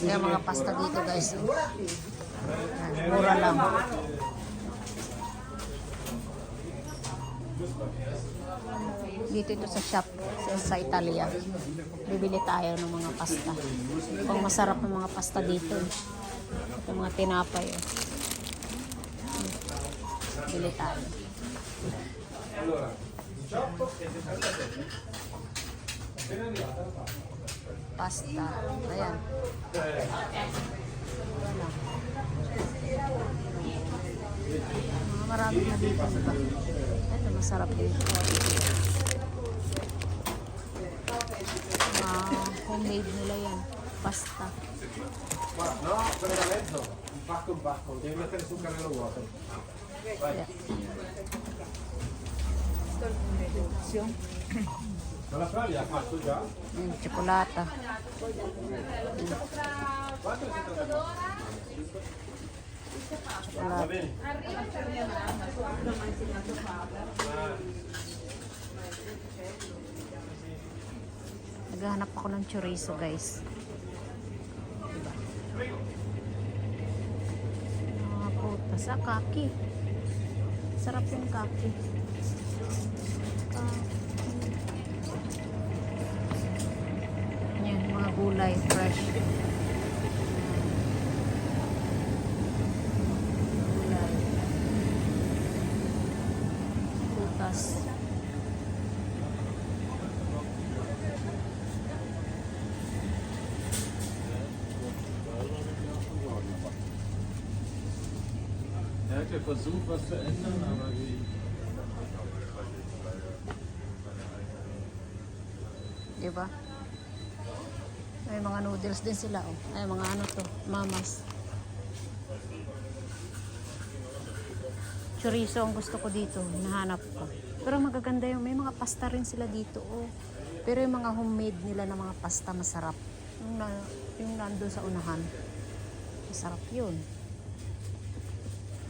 Kaya mga pasta dito guys. oh. Yan, mura lang. Dito ito sa shop sa, Italia. Bibili tayo ng mga pasta. Pang masarap ng mga pasta dito. Ito mga tinapay. Oh. Bili tayo. Pasta. Ayan. Mga marami na dito. Ito, masarap dito. Mga homemade nila yan. Pasta. No, quello da mezzo, un pacco un pacco, devi mettere sul carrello vuoto. Ayan. Ma Yung tsokolata. Bene. Naghahanap ako ng chorizo, guys. Diba? Mga puta sa kaki. Sarap yung. Kaki. Gulay, fresh. Gulay. Putas. Er hat ja versucht, was zu ändern, aber wie. Di ba? May mga noodles din sila, oh. Ay, mga ano to, mamas. Chorizo ang gusto ko dito, hinahanap ko. Pero magaganda yung, may mga pasta rin sila dito, oh. Pero yung mga homemade nila na mga pasta, masarap. Yung, na, yung nandun sa unahan, masarap yun.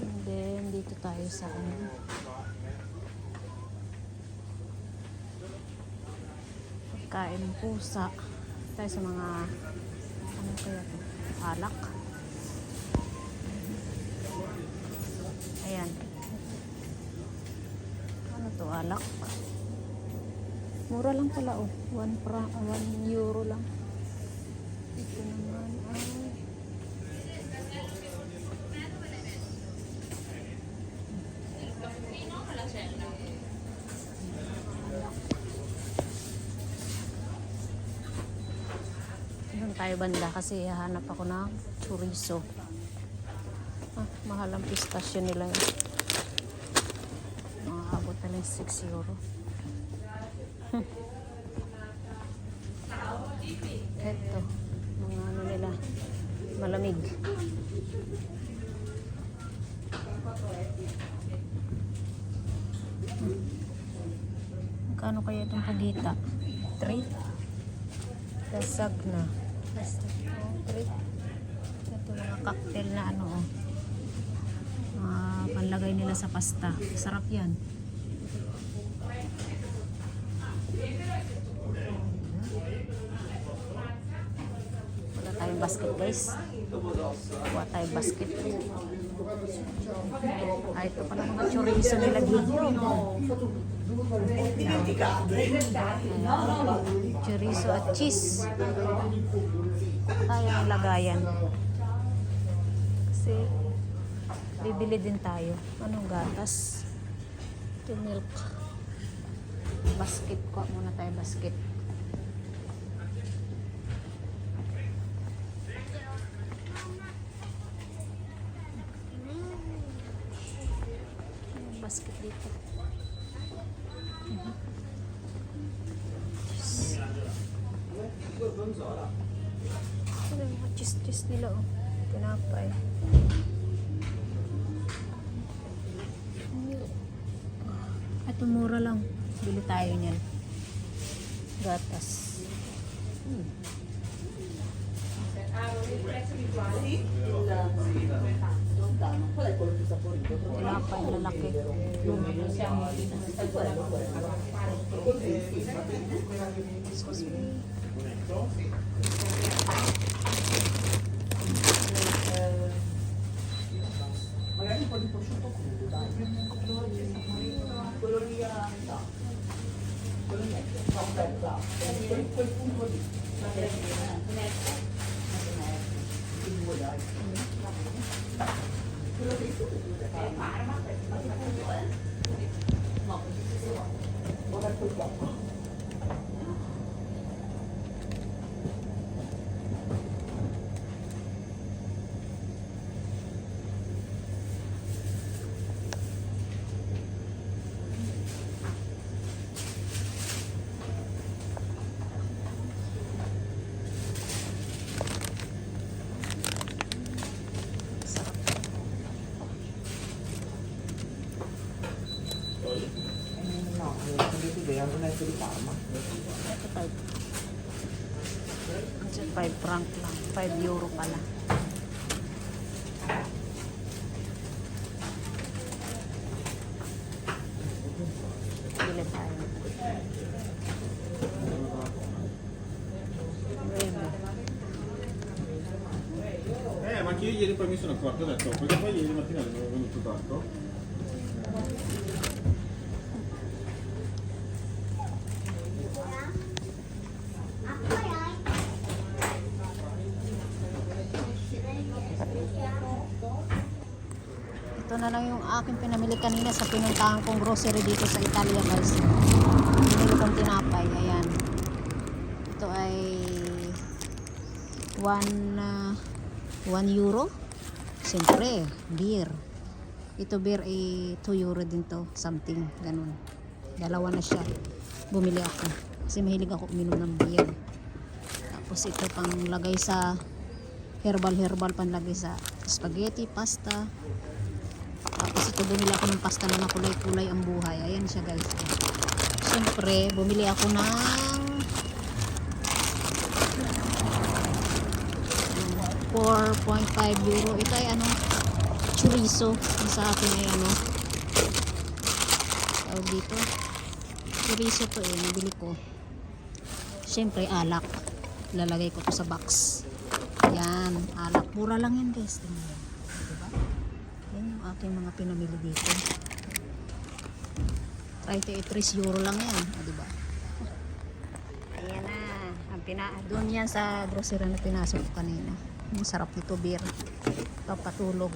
And then, dito tayo sa ano. Pagkain ng pusa. Tayo sa mga, ano kaya to? Alak. Ayan. Ano to, alak? Mura lang pala, oh. One, pra, ah, one euro lang. Ito naman, ay. Doon tayo banda kasi hahanap ako ng chorizo. Ah, mahal ang pistasyo nila yun. Mga abot na lang 6 euro. Eto, mga ano nila, malamig. Hmm. Magkano kaya itong pagita? 3? Dasag na. Oh, three. Ito mga cocktail na ano oh. Panlagay nila sa pasta. Sarap yan. Wala tayong basket guys. Kuha tayong basket. Ah, ito pala mga chorizo nila dito. Chorizo at cheese. Ng lagayan. Kasi bibili din tayo. Anong gatas? Ito milk. Basket ko muna tayo basket. Anong basket dito? Ano yung mga cheese-cheese nila oh. Tinapay. Ito mura lang. Bili tayo niyan. Gatas. Hmm. Tinapay na laki. Excuse me. documento. Sì. Magari un po' di prosciutto crudo. Quello lì a metà. Quello lì a No. Quel, punto lì. La verdina. Mezzo. Mezzo. Quello eh, che tu, è Parma, questo è il Antonetto di Parma. Diyan, 5 franc lang. 5 euro pala. Bili tayo. Eh, ma anche io ieri poi mi sono accorto, ho detto, perché poi ieri mattina avevo venuto tanto na lang yung aking pinamili kanina sa pinuntahan kong grocery dito sa Italia guys. Pinili kong tinapay. Ayan. Ito ay 1 1 euro. Siyempre, beer. Ito beer ay 2 euro din to. Something. Ganun. Dalawa na siya. Bumili ako. Kasi mahilig ako uminom ng beer. Tapos ito pang lagay sa herbal herbal panlagay sa spaghetti, pasta, ito bumili ako ng pasta na kulay-kulay ang buhay. Ayan siya guys. Siyempre, bumili ako ng mm, 4.5 euro. Ito ay ano, chorizo. Yung sa akin ay ano, tawag dito. Chorizo to eh, nabili ko. Siyempre, alak. Lalagay ko to sa box. Yan, alak. Mura lang yan guys. Tingnan mo. Diba? Yan yung aking mga pinamili dito. 33 euro lang yan. O, diba? Ayan na. Ang pina doon yan sa grocery na pinasok kanina. Ang sarap nito beer. Papatulog.